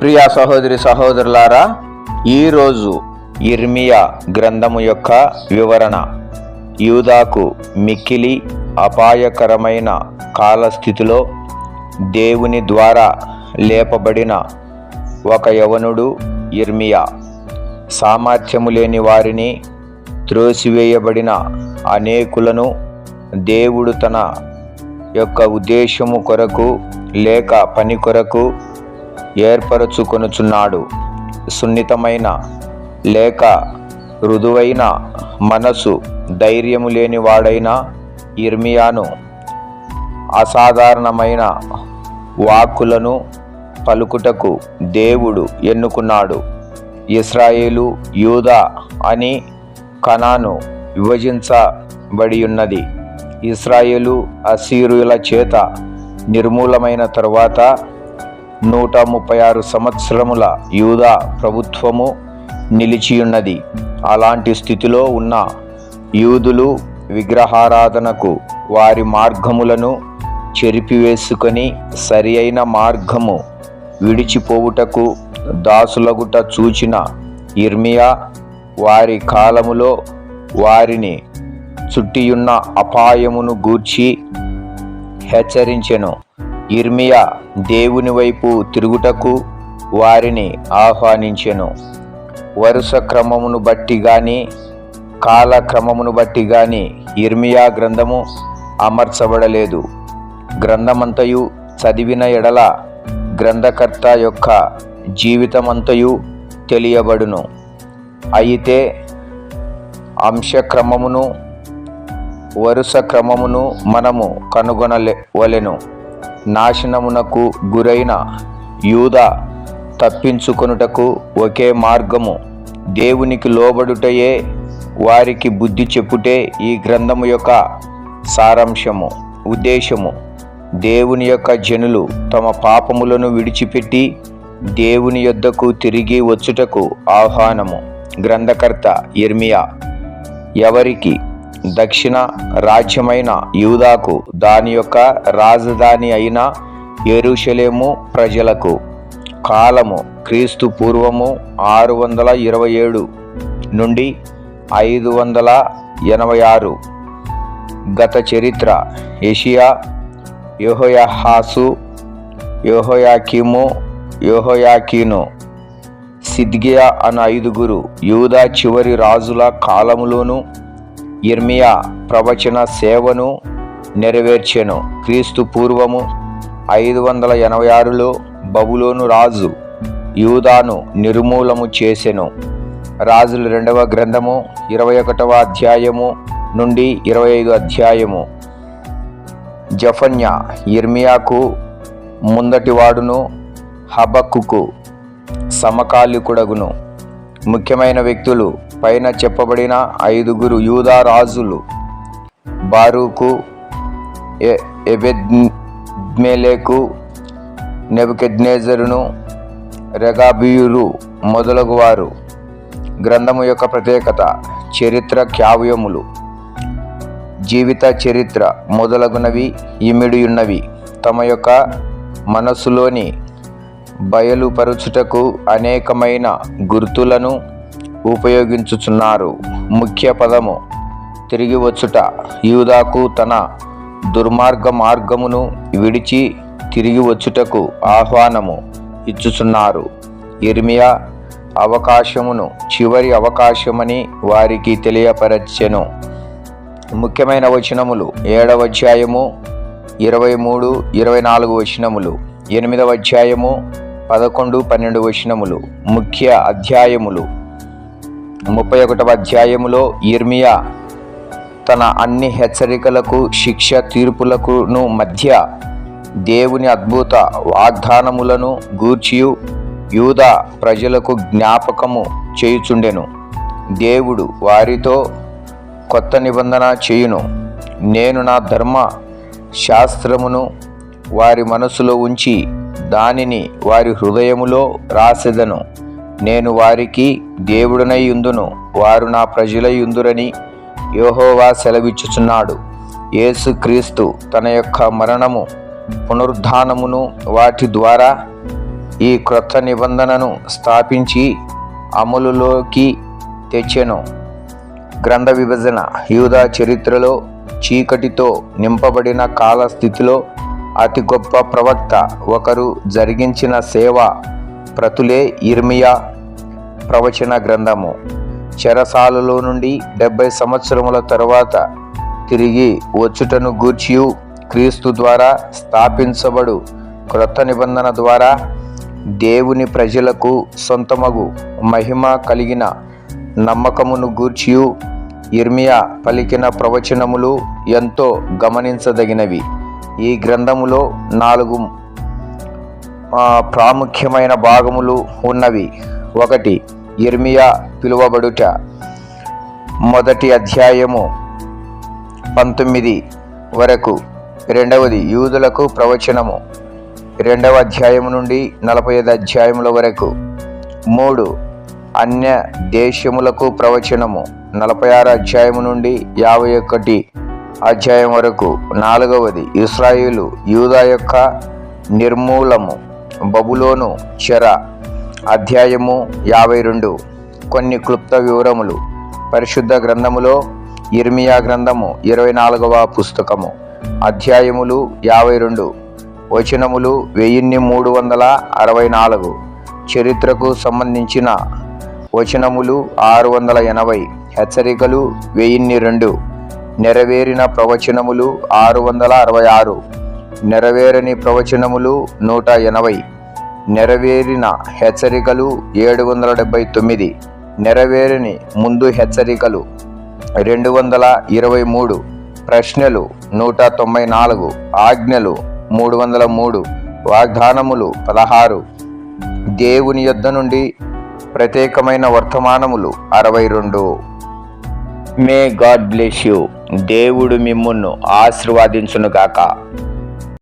ప్రియ సహోదరి సహోదరులారా ఈరోజు ఇర్మియా గ్రంథము యొక్క వివరణ. యూదాకు మిక్కిలి అపాయకరమైన కాలస్థితిలో దేవుని ద్వారా లేపబడిన ఒక యవనుడు ఇర్మియా. సామర్థ్యము లేని వారిని త్రోసివేయబడిన అనేకులను దేవుడు తన యొక్క ఉద్దేశము కొరకు లేక పని కొరకు ఏర్పరచుకొనుచున్నాడు. సున్నితమైన లేక మృదువైన మనసు ధైర్యము లేని వాడైన ఇర్మియాను అసాధారణమైన వాక్కులను పలుకుటకు దేవుడు ఎన్నుకున్నాడు. ఇస్రాయేలు యూదా అని కణాను విభజించబడి ఉన్నది ఇస్రాయేలు అసీరుల చేత నిర్మూలమైన తరువాత నూట ముప్పై ఆరు సంవత్సరముల యూదా ప్రభుత్వము నిలిచియున్నది. అలాంటి స్థితిలో ఉన్న యూదులు విగ్రహారాధనకు వారి మార్గములను చెరిపివేసుకొని సరి అయిన మార్గము విడిచిపోవుటకు దాసులగుట చూచిన ఇర్మియా వారి కాలములో వారిని చుట్టియున్న అపాయమును గూర్చి హెచ్చరించెను. ఇర్మియా దేవుని వైపు తిరుగుటకు వారిని ఆహ్వానించెను. వరుస క్రమమును బట్టి గాని కాలక్రమమును బట్టి గాని ఇర్మియా గ్రంథము అమర్చబడలేదు. గ్రంథమంతయు చదివిన ఎడల గ్రంథకర్త యొక్క జీవితమంతయు తెలియబడును. అయితే అంశక్రమమును వరుస క్రమమును మనము కనుగొనవలెను నాశనమునకు గురైన యూద తప్పించుకొనుటకు ఒకే మార్గము. దేవునికి లోబడుటయే వారికి బుద్ధి చెప్పుటే ఈ గ్రంథము యొక్క సారాంశము ఉద్దేశము. దేవుని యొక్క జనులు తమ పాపములను విడిచిపెట్టి దేవుని యొద్దకు తిరిగి వచ్చుటకు ఆహ్వానము. గ్రంథకర్త ఇర్మియా ఎవరికి దక్షిణ రాజ్యమైన యూదాకు దాని యొక్క రాజధాని అయిన ఎరుషలేము ప్రజలకు. కాలము క్రీస్తు పూర్వము ఆరు వందల ఇరవై ఏడు నుండి ఐదు వందల ఎనభై ఆరు. గత చరిత్ర ఏషియా యోహోయాహాసు యోహోయాకిము యోహోయాకీను సిద్గియా అన్న ఐదుగురు యూదా చివరి రాజుల కాలములోనూ ఇర్మియా ప్రవచన సేవను నెరవేర్చెను. క్రీస్తు పూర్వము ఐదు వందల ఎనభై ఆరులో బబులోను రాజు యూదాను నిర్మూలము చేసెను. రాజుల రెండవ గ్రంథము ఇరవై ఒకటవ అధ్యాయము నుండి ఇరవై ఐదు అధ్యాయము. జఫన్యా ఇర్మియాకు ముందటివాడును హబక్కుకు సమకాలికుడగును. ముఖ్యమైన వ్యక్తులు పైన చెప్పబడిన ఐదుగురు యూదా రాజులు బారూకు ఎ- ఎబెద్మెలెకు నెబుకెద్నేజరును రెగాబియురు మొదలగువారు. గ్రంథము యొక్క ప్రత్యేకత చరిత్ర క్యావ్యములు జీవిత చరిత్ర మొదలగునవి ఇమిడియున్నవి. తమ యొక్క మనస్సులోని బయలుపరుచుటకు అనేకమైన గుర్తులను ఉపయోగించుచున్నారు. ముఖ్య పదము తిరిగి వచ్చుట. యూదాకు తన దుర్మార్గ మార్గమును విడిచి తిరిగి వచ్చుటకు ఆహ్వానము ఇచ్చుచున్నారు. ఇర్మియా అవకాశమును చివరి అవకాశమని వారికి తెలియపరచెను. ముఖ్యమైన వచనములు ఏడవ అధ్యాయము ఇరవై మూడు ఇరవై నాలుగు వచనములు ఎనిమిదవ అధ్యాయము పదకొండు పన్నెండు వచనములు ముఖ్య అధ్యాయములు. ముప్పై ఒకటవ అధ్యాయములో ఇర్మియా తన అన్ని హెచ్చరికలకు శిక్ష తీర్పులకును మధ్య దేవుని అద్భుత వాగ్దానములను గూర్చియు. యూదా ప్రజలకు జ్ఞాపకము చేయుచుండెను. దేవుడు వారితో కొత్త నిబంధన చేయును. నేను నా ధర్మ శాస్త్రమును వారి మనసులో ఉంచి దానిని వారి హృదయములో రాసెదను. నేను వారికి దేవుడనై యుందును వారు నా ప్రజలై యుందురని యోహోవా సెలవిచ్చుచున్నాడు. యేసుక్రీస్తు తన యొక్క మరణము పునరుద్ధానమును వాటి ద్వారా ఈ క్రొత్త నిబంధనను స్థాపించి అమలులోకి తెచ్చెను. గ్రంథ విభజన యూదా చరిత్రలో చీకటితో నింపబడిన కాల స్థితిలో అతి గొప్ప ప్రవక్త ఒకరు జరిగించిన సేవ ప్రతులే ఇర్మియా ప్రవచన గ్రంథము. చెరసాలలో నుండి డెబ్బై సంవత్సరముల తరువాత తిరిగి వచ్చుటను గూర్చియు. క్రీస్తు ద్వారా స్థాపించబడు క్రొత్త నిబంధన ద్వారా దేవుని ప్రజలకు సొంతమగు మహిమ కలిగిన నమ్మకమును గూర్చియు. ఇర్మియా పలికిన ప్రవచనములు ఎంతో గమనించదగినవి. ఈ గ్రంథములో నాలుగు ప్రాముఖ్యమైన భాగములు ఉన్నవి. ఒకటి ఇర్మియా పిలువబడుట. మొదటి అధ్యాయము పంతొమ్మిది వరకు. రెండవది యూదులకు ప్రవచనము. రెండవ అధ్యాయము నుండి నలభై ఐదు అధ్యాయముల వరకు. మూడు అన్య దేశములకు ప్రవచనము. నలభై ఆరు అధ్యాయము నుండి యాభై ఒకటి అధ్యాయం వరకు. నాలుగవది ఇస్రాయిలు యూదా యొక్క నిర్మూలము. బబులోను చెర అధ్యాయము యాభై రెండు. కొన్ని క్లుప్త వివరములు. పరిశుద్ధ గ్రంథములో ఇర్మియా గ్రంథము ఇరవై నాలుగవ పుస్తకము. అధ్యాయములు యాభై రెండు. వచనములు వెయ్యిన్ని మూడు వందల అరవై నాలుగు. చరిత్రకు సంబంధించిన వచనములు ఆరు వందల ఎనభై. హెచ్చరికలు వెయ్యిన్ని రెండు. నెరవేరిన ప్రవచనములు ఆరు వందల అరవై ఆరు. నెరవేరని ప్రవచనములు నూట ఎనభై. నెరవేరిన హెచ్చరికలు ఏడు వందల డెబ్బై తొమ్మిది నెరవేరని ముందు హెచ్చరికలు రెండు వందల ఇరవై మూడు ప్రశ్నలు నూట తొంభై నాలుగు ఆజ్ఞలు మూడు వందల మూడు వాగ్దానములు పదహారు. దేవుని యొద్ద నుండి ప్రత్యేకమైన వర్తమానములు అరవై రెండు మే గాడ్ బ్లెస్ యూ. దేవుడు మిమ్మును ఆశీర్వాదించునుగాక.